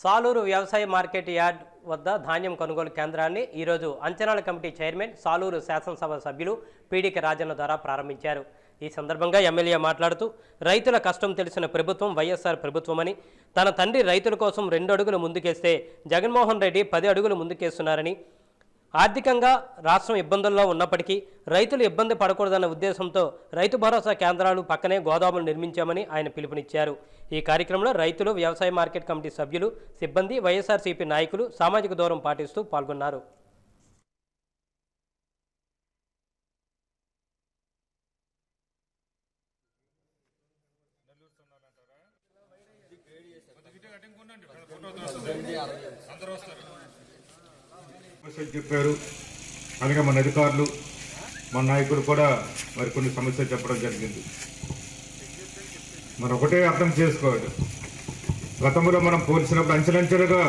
సాలూరు వ్యవసాయ market yard వద్ద ధాన్యం కొనుగోలు కేంద్రాన్ని ఈరోజు అంచనాల కమిటీ చైర్మన్ సాలూరు శాసనసభ సభ్యులు పీడిక రాజన్న ద్వారా ప్రారంభించారు. ఈ సందర్భంగా ఎమ్మెల్యే మాట్లాడుతూ రైతుల కష్టం తెలిసిన ప్రభుత్వం వైఎస్ఆర్ ప్రభుత్వమని తన తండ్రి రైతుల కోసం రెండు అడుగులు ముందుకేస్తే జగన్మోహన్ రెడ్డి పది అడుగులు ముందుకేస్తున్నారని ఆర్థికంగా రాష్ట్రం ఇబ్బందుల్లో ఉన్నప్పటికీ రైతులు ఇబ్బంది పడకూడదన్న ఉద్దేశంతో రైతు భరోసా కేంద్రాలు పక్కనే గోదాములు నిర్మించామని ఆయన పిలుపునిచ్చారు. ఈ కార్యక్రమంలో రైతులు వ్యవసాయ మార్కెట్ కమిటీ సభ్యులు సిబ్బంది వైఎస్ఆర్సీపీ నాయకులు సామాజిక దూరం పాటిస్తూ పాల్గొన్నారు. సమస్యలు చెప్పారు. అలాగే మన అధికారులు మన నాయకులు కూడా మరి కొన్ని సమస్యలు చెప్పడం జరిగింది. మనం ఒకటే అర్థం చేసుకోవాలి. గతంలో మనం పోల్చినప్పుడు అంచెలంచెలుగా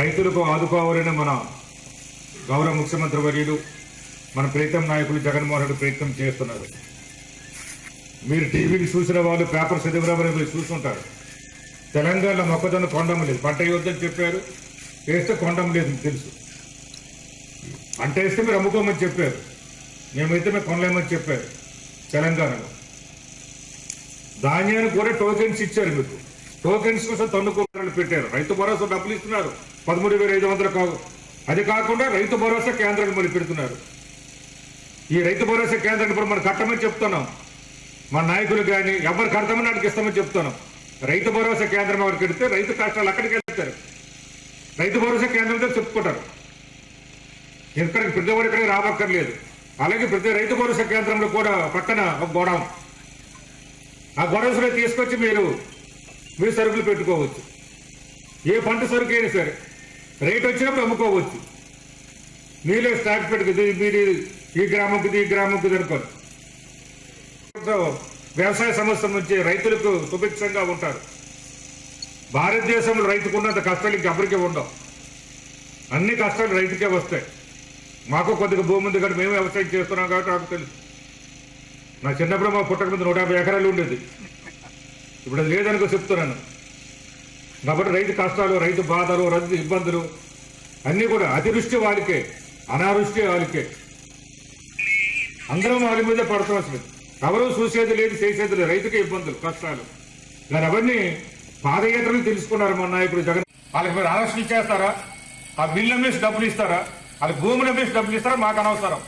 రైతులకు ఆదుకోవాలని మన గౌరవ ముఖ్యమంత్రి వర్యులు మన ప్రీతం నాయకులు జగన్మోహన్ రెడ్డి ప్రయత్నం చేస్తున్నారు. మీరు టీవీని చూసిన వాళ్ళు పేపర్ చదివిన వాళ్ళు మీరు చూసుంటారు. తెలంగాణ మొక్కజొన్న కొండమలేదు పంట యుద్ధం చెప్పారు. వేస్తే కొండం లేదు మీకు తెలుసు. పంట వేస్తే మీరు అమ్ముకోమని చెప్పారు. మేమైతే మేము కొనలేమని చెప్పారు తెలంగాణలో. ధాన్యాన్ని కూడా టోకెన్స్ ఇచ్చారు మీకు. టోకెన్స్ కోసం తన్నుకోవడాలు పెట్టారు. రైతు భరోసా డబ్బులు ఇస్తున్నారు. పదమూడు వేల ఐదు వందలు కావు. అది కాకుండా రైతు భరోసా కేంద్రాలు మళ్ళీ పెడుతున్నారు. ఈ రైతు భరోసా కేంద్రాన్ని ఇప్పుడు మనం కట్టమని చెప్తున్నాం. మన నాయకులు కానీ ఎవరు కడతామని వాడికి ఇస్తామని చెప్తున్నాం. రైతు భరోసా కేంద్రం ఎవరికి పెడితే రైతు కష్టాలు అక్కడికి వెళ్తారు. రైతు భరోసా కేంద్రంతో చెప్పుకుంటారు. ఎక్కడికి ప్రతి ఎక్కడికి ఇక్కడికి రావక్కర్లేదు. అలాగే ప్రతి రైతు భరోసా కేంద్రంలో కూడా పక్కన ఒక గోడౌన్. ఆ గోడౌన్స్లో తీసుకొచ్చి మీరు మీ సరుకులు పెట్టుకోవచ్చు. ఏ పంట సరుకు అయినా సరే రేట్ వచ్చినప్పుడు అమ్ముకోవచ్చు. మీరే స్టాక్ పెట్టుకుంది మీరు ఈ గ్రామంకి ఈ గ్రామంకి అనుకోరు. వ్యవసాయ సంస్థ నుంచి రైతులకు సుభిక్షంగా ఉంటారు. భారతదేశంలో రైతుకు ఉన్నంత కష్టాలు ఇంకెవరికీ ఉండవు. అన్ని కష్టాలు రైతుకే వస్తాయి. మాకు కొద్దిగా భూమి ఉంది కానీ మేము వ్యవసాయం చేస్తున్నాం కాబట్టి నాకు తెలుసు. నా చిన్నప్పుడు మా పుట్టక ముందు నూట యాభై ఎకరాలు ఉండేది. ఇప్పుడు అది లేదనుకో చెప్తున్నాను. కాబట్టి రైతు కష్టాలు రైతు బాధలు రైతు ఇబ్బందులు అన్నీ కూడా అతివృష్టి వాళ్ళకే అనావృష్టి వాళ్ళకే. అందరం వాళ్ళ మీదే పడతాల్సింది. ఎవరు చూసేది లేదు చేసేది లేదు. రైతుకే ఇబ్బందులు కష్టాలు. దాని అవన్నీ పాదయాత్రలు తెలుసుకున్నారు మొన్న నాయకుడు జగన్. వాళ్ళకి మీరు అరెస్ట్ ఇచ్చేస్తారా? ఆ బిల్లు అమ్మేసి డబ్బులు ఇస్తారా? వాళ్ళకి భూములు అమ్మేసి డబ్బులు ఇస్తారా? మాకు అనవసరం.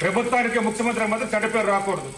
ప్రభుత్వానికి ముఖ్యమంత్రి మాత్రం చెడ్డ పేరు రాకూడదు.